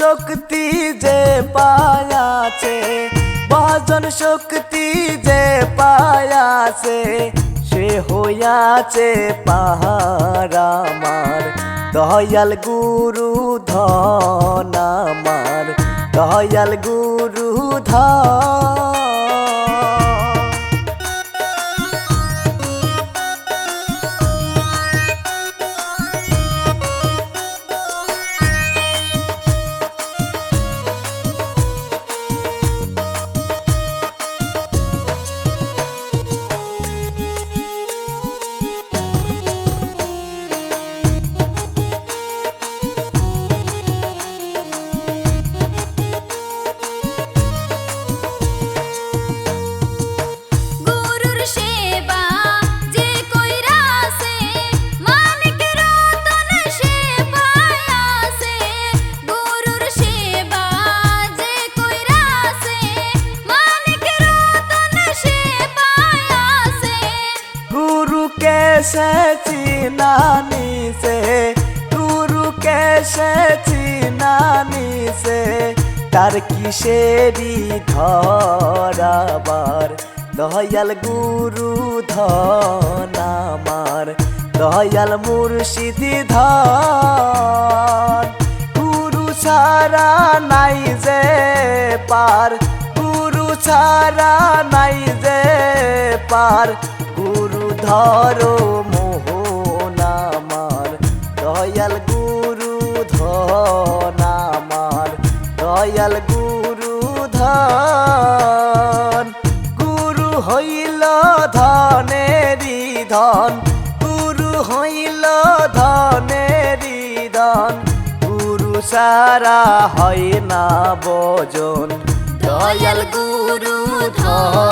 শক্তি যে পায়াছে, ভজন শক্তি যে পায়াছে, সে হইয়াছে পাহাড় আমার। দয়াল গুরু ধন আমার, দয়াল গুরু ধন এসেছি নানি সে, টুরু কেসেছি নানি সে। তার কিসেরি ধরাবার দয়াল গুরু ধন আমার। দয়াল মুর্শিদি ধন। গুরু ছাড়া নাই যে পার। গুরু ছাড়া নাই যে পার। ধরো মোহন আমার। দয়াল গুরু ধন আমার। দয়াল গুরু ধন। গুরু হইল ধনেরি ধন। গুরু হইল ধনেরি ধন। গুরু সারা হয় না বজন দয়াল গুরু ধনা।